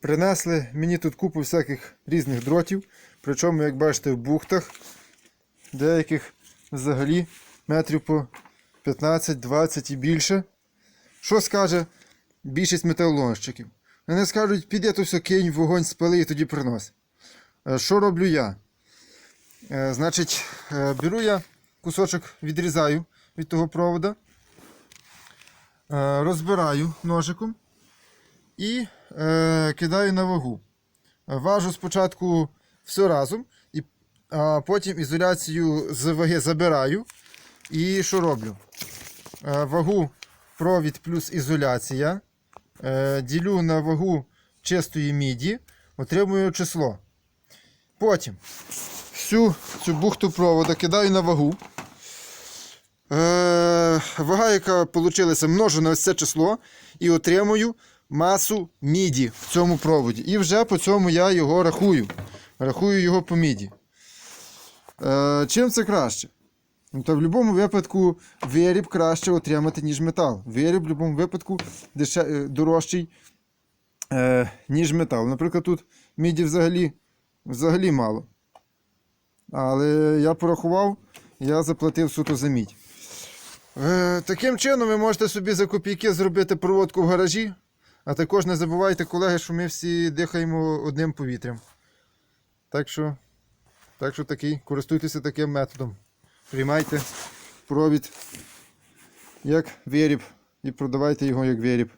Принесли мені тут купу всяких різних дротів. Причому, як бачите, в бухтах деяких взагалі метрів по 15-20 і більше. Що скаже більшість металоломщиків? Вони скажуть, піде то все кинь, вогонь спали і тоді принось. Е, Що роблю я? Е, Значить, е, беру я кусочок, відрізаю від того провода, розбираю ножиком і е, кидаю на вагу. Важу спочатку все разом, і, а потім ізоляцію з ваги забираю. І що роблю? Е, вагу провід плюс ізоляція. Е, ділю на вагу чистої міді, отримую число. Потім всю цю бухту провода кидаю на вагу. Е, вага, яка вийшла, множу на це число і отримую масу міді в цьому проводі. І вже по цьому я його рахую. Рахую його по міді. Е, чим це краще? Ну, в будь-якому випадку виріб краще отримати, ніж метал. Виріб в будь-якому випадку деше... е, дорожчий, е, ніж метал. Наприклад, тут міді взагалі, взагалі мало. Але я порахував, я заплатив суто за мідь. Е, таким чином ви можете собі за копійки зробити проводку в гаражі. А також не забувайте, колеги, що ми всі дихаємо одним повітрям. Так що, так що такий, користуйтеся таким методом. Приймайте провід як виріб і продавайте його як виріб.